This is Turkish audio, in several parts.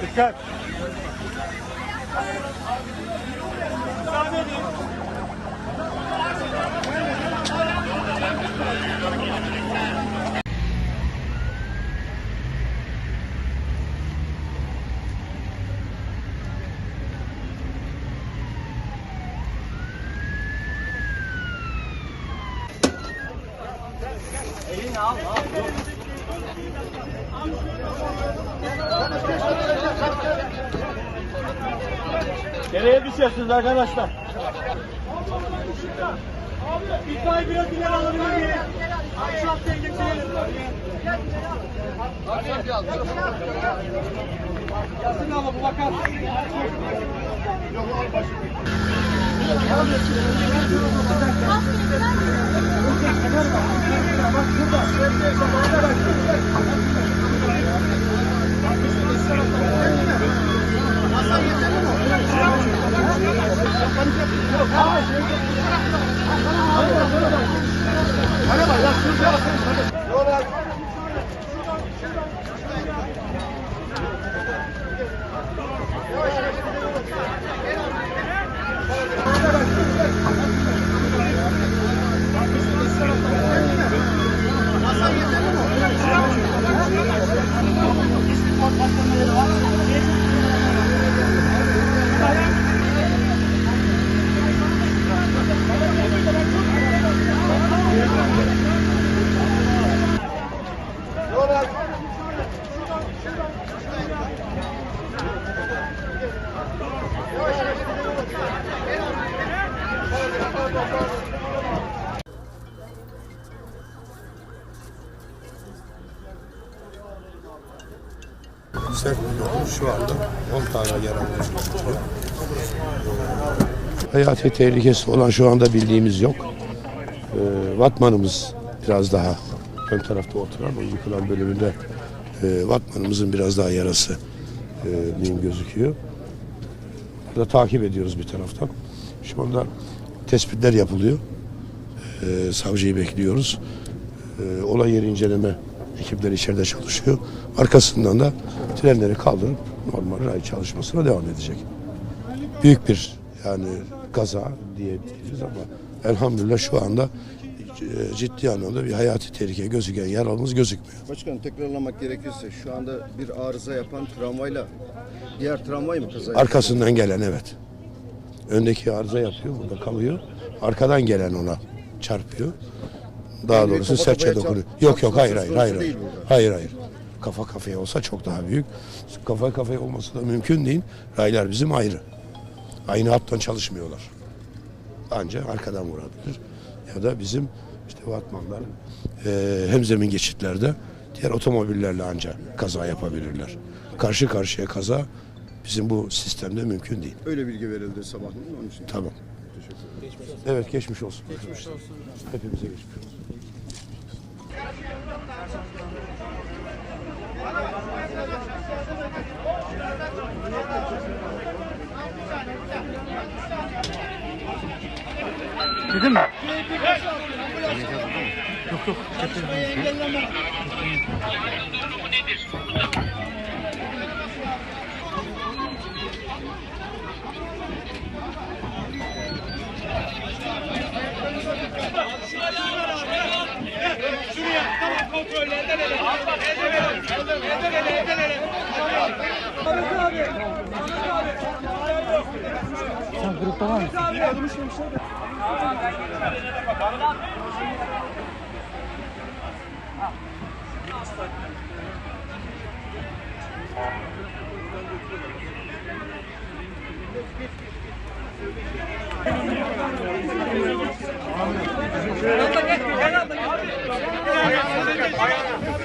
Dikkat. Nereye düşüyorsunuz arkadaşlar? İtfaiye biraz ileri alabilir miyim? Şu haftaya geçelim. Yasin abi bu bakar. Thank you. Sert bir şu anda 10 tane yaralı gözüküyor. Hayati tehlikesi olan şu anda bildiğimiz yok. Ee, Vatmanımız biraz daha ön tarafta oturan o yıkılan bölümünde e, Vatmanımızın biraz daha yarası e, gözüküyor. Burada takip ediyoruz bir taraftan. Şu anda tespitler yapılıyor. E, savcıyı bekliyoruz. E, olay yeri inceleme ekipleri içeride çalışıyor. Arkasından da trenleri kaldırıp normal ray çalışmasına devam edecek. Büyük bir yani kaza diyebiliriz ama elhamdülillah şu anda e, ciddi anlamda bir hayati tehlike gözüken yaralımız gözükmüyor. Başkanım tekrarlamak gerekirse şu anda bir arıza yapan tramvayla diğer tramvay mı kaza Arkasından gelen evet. Öndeki arıza yapıyor, burada kalıyor. Arkadan gelen ona çarpıyor. Daha Yani doğrusu serçe dokunuyor. Yok yok hayır hayır hayır. Hayır hayır. hayır. Kafa kafaya olsa çok daha büyük. Kafa kafaya olması da mümkün değil. Raylar bizim ayrı. Aynı hattan çalışmıyorlar. Ancak arkadan vurabilir. Ya da bizim işte vatmanlar e, hemzemin geçitlerde diğer otomobillerle ancak kaza yapabilirler. Karşı karşıya kaza bizim bu sistemde mümkün değil. Öyle bilgi verildi sabahleyin onun için. Tamam. Evet geçmiş olsun. Geçmiş olsun. Hepimize geçmiş olsun. Dedim mi? Sen grupta var mısın? Ayağına, ayağına.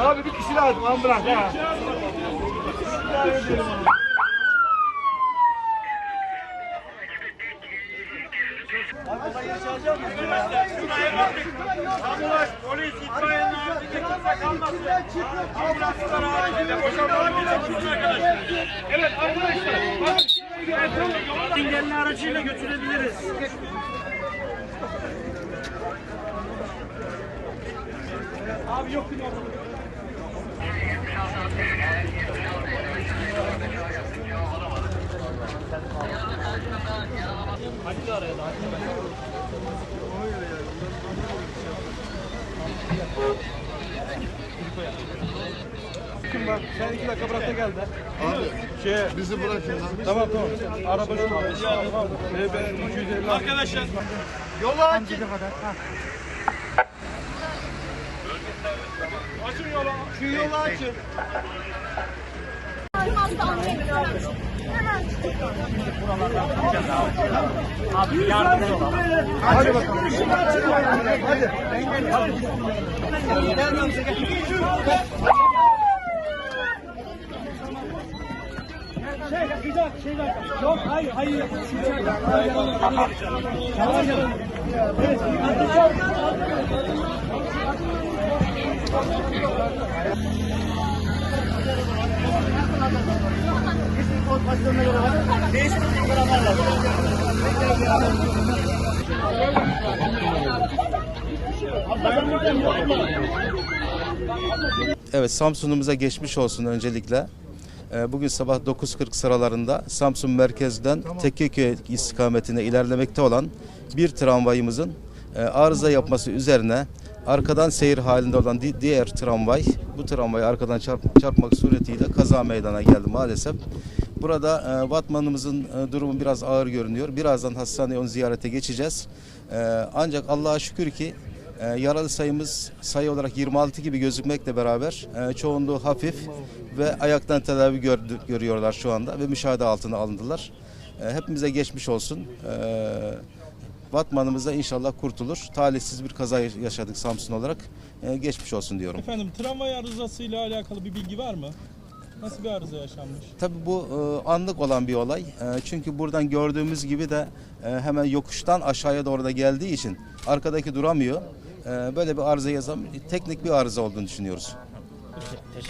Abi bir kişi lazım ambulans ha. Ambulans, polis, itfaiyenin haricinde kimse kalmasın. Ambulanslar haricinde boşaltılmayacak arkadaşlar. Evet arkadaşlar. Engelli aracıyla götürebiliriz. Abi yok ki Bak sen iki dakika bırak da gel de. Abi Şey, bizi bırakın lan. tamam tamam. Araba şu. 250 Arkadaşlar Yolu açın. açın Şu yolu açın. Anlayabilir. Hemen çıkıyor. Hadi bakalım. Hadi. Şey, güzel, şey var. Yok, hayır, hayır. Evet, Evet Samsun'umuza geçmiş olsun öncelikle. Ee, Bugün sabah 9.40 sıralarında Samsun merkezden Tekkeköy istikametine ilerlemekte olan bir tramvayımızın e, arıza yapması üzerine arkadan seyir halinde olan di- diğer tramvay bu tramvayı arkadan çarp- çarpmak suretiyle kaza meydana geldi maalesef. Burada e, Batman'ımızın e, durumu biraz ağır görünüyor. Birazdan hastaneye onu ziyarete geçeceğiz. E, ancak Allah'a şükür ki e, yaralı sayımız sayı olarak 26 gibi gözükmekle beraber e, çoğunluğu hafif ve ayaktan tedavi gördü, görüyorlar şu anda ve müşahede altına alındılar. E, hepimize geçmiş olsun. E, Batmanımız da inşallah kurtulur. Talihsiz bir kaza yaşadık Samsun olarak. E, geçmiş olsun diyorum. Efendim tramvay arızasıyla alakalı bir bilgi var mı? Nasıl bir arıza yaşanmış? Tabii bu e, anlık olan bir olay. E, çünkü buradan gördüğümüz gibi de e, hemen yokuştan aşağıya doğru da geldiği için arkadaki duramıyor. E, böyle bir arıza yazan teknik bir arıza olduğunu düşünüyoruz.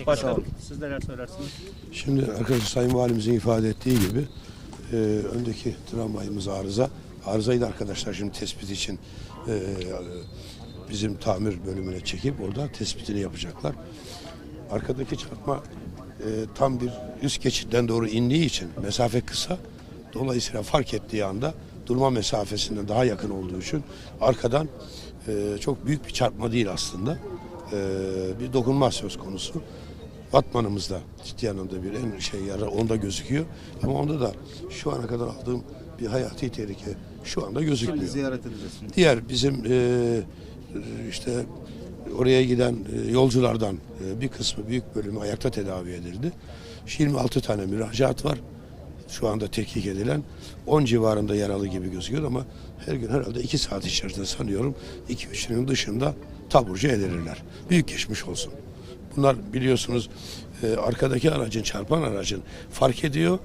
Başkanım, siz neler söylersiniz? Şimdi arkadaşlar Sayın Valimizin ifade ettiği gibi e, öndeki tramvayımız arıza. Arızayı da arkadaşlar şimdi tespit için e, bizim tamir bölümüne çekip orada tespitini yapacaklar. Arkadaki çarpma e, tam bir üst geçitten doğru indiği için mesafe kısa. Dolayısıyla fark ettiği anda durma mesafesinden daha yakın olduğu için arkadan e, çok büyük bir çarpma değil aslında. E, bir dokunma söz konusu. Batmanımızda ciddi anlamda bir en şey yara onda gözüküyor. Ama onda da şu ana kadar aldığım bir hayati tehlike şu anda gözükmüyor. ziyaret edeceğiz. Diğer bizim e, işte oraya giden e, yolculardan e, bir kısmı büyük bölümü ayakta tedavi edildi. 26 tane müracaat var. Şu anda tetkik edilen 10 civarında yaralı gibi gözüküyor ama her gün herhalde 2 saat içerisinde sanıyorum 2-3'ünün dışında taburcu edilirler. Büyük geçmiş olsun. Bunlar biliyorsunuz e, arkadaki aracın çarpan aracın fark ediyor.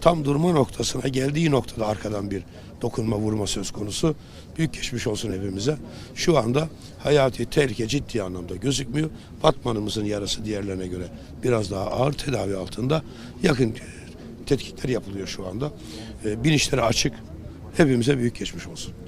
Tam durma noktasına geldiği noktada arkadan bir dokunma vurma söz konusu. Büyük geçmiş olsun hepimize. Şu anda hayati tehlike ciddi anlamda gözükmüyor. Batmanımızın yarası diğerlerine göre biraz daha ağır tedavi altında. Yakın tetkikler yapılıyor şu anda. E, binişleri açık. Hepimize büyük geçmiş olsun.